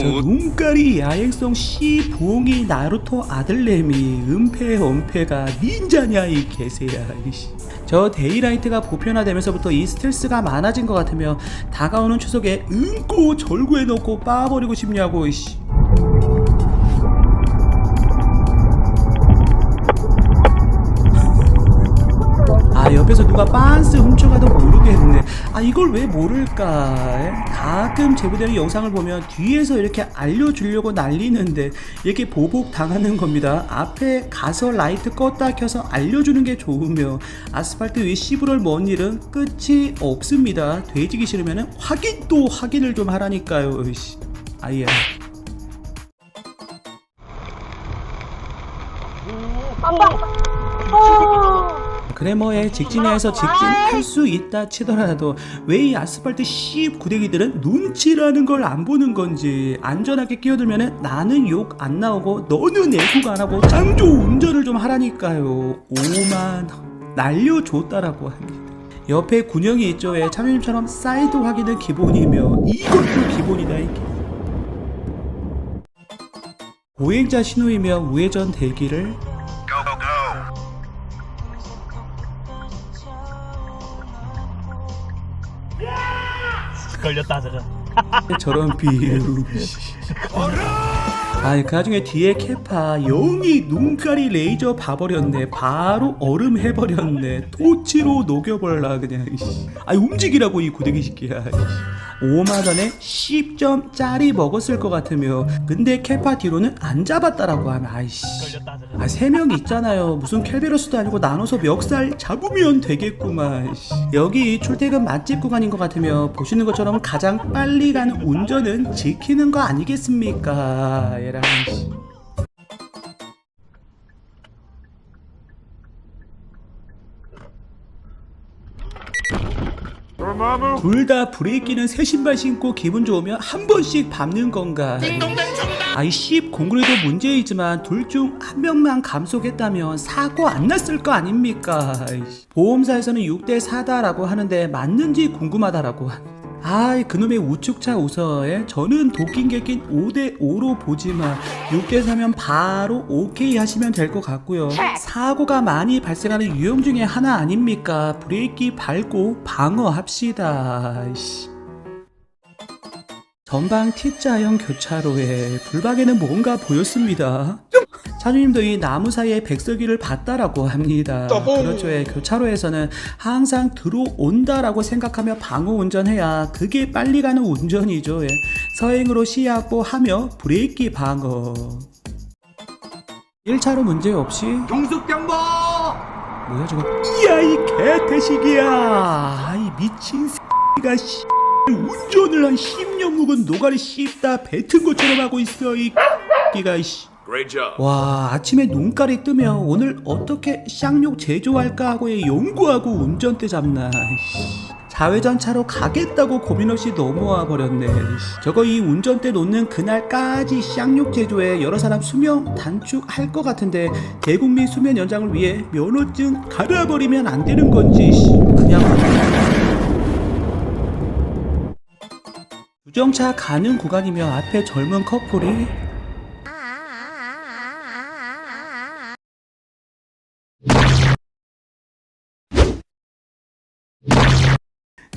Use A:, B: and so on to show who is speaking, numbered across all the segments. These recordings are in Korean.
A: 저 눈깔이 야행성 씨 부엉이 나루토 아들내미 은폐 은폐가 닌자냐 이 개새야 이씨. 저 데이라이트가 보편화되면서부터 이 스트레스가 많아진 것 같으며 다가오는 추석에 은고 절구에 넣고 빠버리고 싶냐고 이씨. 누가 빤스 훔쳐가도 모르겠네 아 이걸 왜 모를까 에? 가끔 제보되는 영상을 보면 뒤에서 이렇게 알려주려고 날리는데 이렇게 보복 당하는 겁니다. 앞에 가서 라이트 껐다 켜서 알려주는 게 좋으며 아스팔트 위 시부럴 먼 일은 끝이 없습니다. 돼지기 싫으면 확인 또 확인을 좀 하라니까요. 아예 그래머에 직진해서 직진할 수 있다 치더라도 왜 이 아스팔트 씨 구데기들은 눈치라는 걸 안 보는 건지 안전하게 끼어들면 나는 욕 안 나오고 너는 애국 안 하고 짱조 운전을 좀 하라니까요. 오만 날려줬다라고 합니다. 옆에 군형이 있죠. 왜 참여님처럼 사이드 확인은 기본이며 이것도 기본이다 이게. 보행자 신호이며 우회전 대기를
B: 걸렸다 저거
A: 저런 비유. 아니 그 나중에 뒤에 캐파 영이 눈깔이 레이저 봐버렸네 바로 얼음 해버렸네 토치로 녹여버려 그냥. 아니 움직이라고 이 구데기 새끼야 5만원에 10점짜리 먹었을 것 같으며 근데 캐파 뒤로는 안 잡았다라고 하면 아이씨 아, 세명 있잖아요. 무슨 켈베로스도 아니고 나눠서 멱살 잡으면 되겠구만. 씨. 여기 출퇴근 맛집 구간인 것 같으며 보시는 것처럼 가장 빨리 가는 운전은 지키는 거 아니겠습니까? 얘랑 씨. 둘다 브레이키는 새 신발 신고 기분 좋으면 한 번씩 밟는 건가? 아이 씹 공구리도 문제이지만 둘 중 한 명만 감속했다면 사고 안 났을 거 아닙니까? 아이씨. 보험사에서는 6대 4다라고 하는데 맞는지 궁금하다라고. 아이 그놈의 우측차 우서에 저는 도끼 객긴 5대 5로 보지만 6대 4면 바로 오케이 하시면 될 것 같고요. 사고가 많이 발생하는 유형 중에 하나 아닙니까? 브레이크 밟고 방어합시다. 전방 T자형 교차로에 불박에는 뭔가 보였습니다. 차주님도 이 나무 사이에 백설기를 봤다라고 합니다. 그렇죠. 예, 교차로에서는 항상 들어온다라고 생각하며 방어 운전해야 그게 빨리 가는 운전이죠. 예. 서행으로 시야 확보하며 브레이크 방어. 1차로 문제 없이
C: 동숙병보
A: 뭐야 저거 이야 이 개태식이야 아이 미친 새끼가 씨 운전을 한 10년 묵은 노가리 씹다 뱉은 것처럼 하고 있어 이 새끼가 씨. 와 아침에 눈깔이 뜨면 오늘 어떻게 쌍욕 제조할까 하고 연구하고 운전대 잡나 씨. 자회전 차로 가겠다고 고민 없이 넘어와 버렸네 씨. 저거 이 운전대 놓는 그날까지 쌍욕 제조에 여러 사람 수명 단축할 것 같은데 대국민 수면 연장을 위해 면허증 갈아버리면 안 되는 건지 씨. 그냥 주정차 가는 구간이며 앞에 젊은 커플이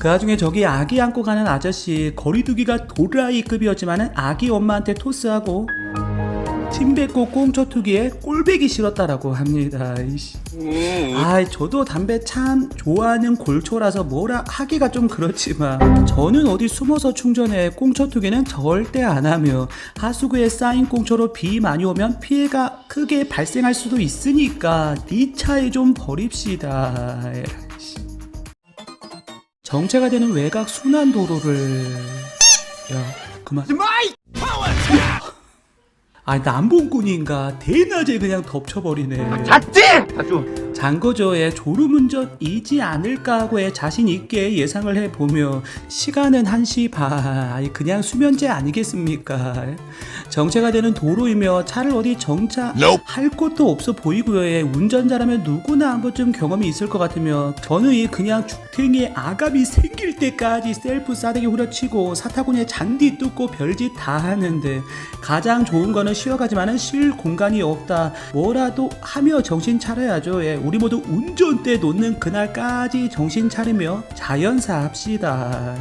A: 그 와중에 저기 아기 안고 가는 아저씨 거리두기가 도라이급이었지만은 아기 엄마한테 토스하고 침 뱉고 꽁초 투기에 꼴배기 싫었다라고 합니다. 이씨. 아, 저도 담배 참 좋아하는 골초라서 뭐라 하기가 좀 그렇지만 저는 어디 숨어서 충전해 꽁초 투기는 절대 안 하며 하수구에 쌓인 꽁초로 비 많이 오면 피해가 크게 발생할 수도 있으니까 네 차에 좀 버립시다. 씨. 정체가 되는 외곽 순환 도로를 야 그만 아 남봉꾼인가 대낮에 그냥 덮쳐버리네
B: 잤지? 아주
A: 장거저의 졸음운전이지 않을까 하고의 자신 있게 예상을 해보며 시간은 1시 반 그냥 수면제 아니겠습니까? 정체가 되는 도로이며 차를 어디 정차할 곳도 없어 보이고요. 예, 운전자라면 누구나 한 번쯤 경험이 있을 것 같으며 저는 이 그냥 죽탱이에 아갑이 생길 때까지 셀프 싸대기 후려치고 사타구니에 잔디 뜯고 별짓 다 하는데 가장 좋은 거는 쉬어가지만은 쉴 공간이 없다. 뭐라도 하며 정신 차려야죠. 예, 우리 모두 운전대 놓는 그날까지 정신 차리며 자연사 합시다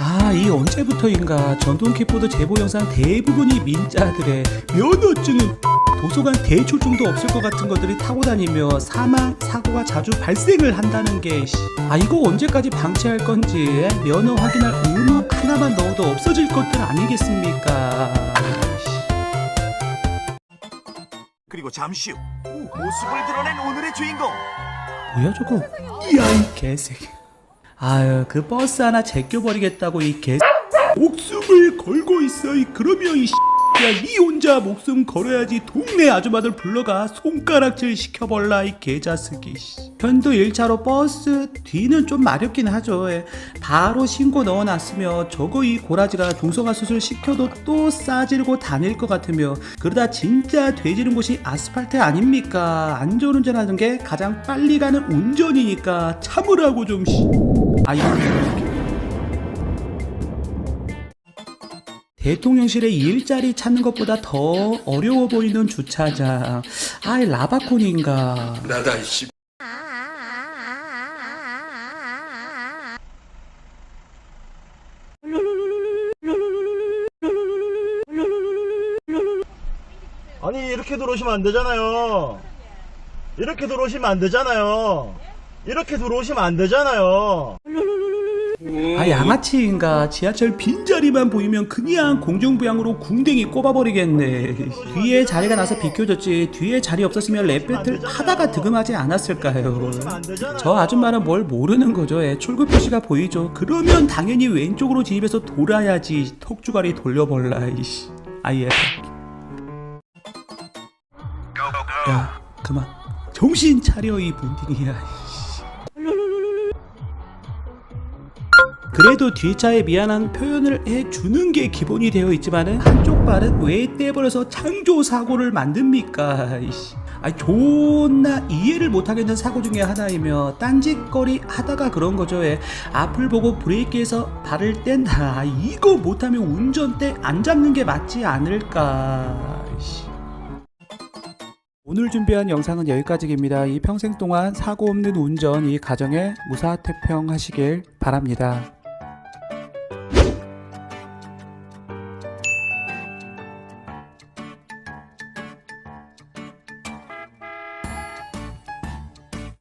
A: 아, 이 언제부터인가 전동 킥보드 제보 영상 대부분이 민자들의 면허증은 도서관 대출증도 없을 것 같은 것들이 타고 다니며 사망 사고가 자주 발생을 한다는 게 씨. 아, 이거 언제까지 방치할 건지 예? 면허 확인할 의무 하나만 넣어도 없어질 것들 아니겠습니까? 씨.
C: 그리고 잠시 후 모습을 드러낸 오늘의 주인공
A: 뭐야 저거? 이야 이 개새끼. 아유 그 버스 하나 제껴버리겠다고 이 개. 목숨을 걸고 있어 이 그러면 이 야니 혼자 목숨 걸어야지 동네 아줌마들 불러가 손가락질 시켜볼라 이 개자식이 씨. 편도 1차로 버스 뒤는 좀 마렵긴 하죠 예. 바로 신고 넣어놨으며 저거 이 고라지가 동성화 수술 시켜도 또 싸지르고 다닐 것 같으며 그러다 진짜 돼지는 곳이 아스팔트 아닙니까 안전운전하는 게 가장 빨리 가는 운전이니까 참으라고 좀 씨. 아이고 대통령실에 일자리 찾는 것보다 더 어려워 보이는 주차장. 아이 라바콘인가.
C: 나다 이씨
B: 아니 이렇게 들어오시면 안 되잖아요 이렇게 들어오시면 안 되잖아요 이렇게 들어오시면 안 되잖아요
A: 아 양아치인가. 지하철 빈자리만 보이면 그냥 공중부양으로 궁뎅이 꼽아버리겠네. 뒤에 자리가 나서 비켜줬지. 뒤에 자리 없었으면 랩 배틀 하다가 득음하지 않았을까요? 저 아줌마는 뭘 모르는 거죠. 예, 출구 표시가 보이죠. 그러면 당연히 왼쪽으로 진입해서 돌아야지. 턱주가리 돌려볼라. 이씨. 아예. 야, 그만. 정신 차려 이 분딩이야. 그래도 뒷차에 미안한 표현을 해주는 게 기본이 되어 있지만은 한쪽 발은 왜 떼버려서 창조 사고를 만듭니까? 이씨. 아 존나 이해를 못하겠는 사고 중에 하나이며 딴짓거리 하다가 그런 거죠. 예. 앞을 보고 브레이크에서 발을 뗀다. 아, 이거 못하면 운전대 안 잡는 게 맞지 않을까? 오늘 준비한 영상은 여기까지입니다. 이 평생 동안 사고 없는 운전 이 가정에 무사태평하시길 바랍니다.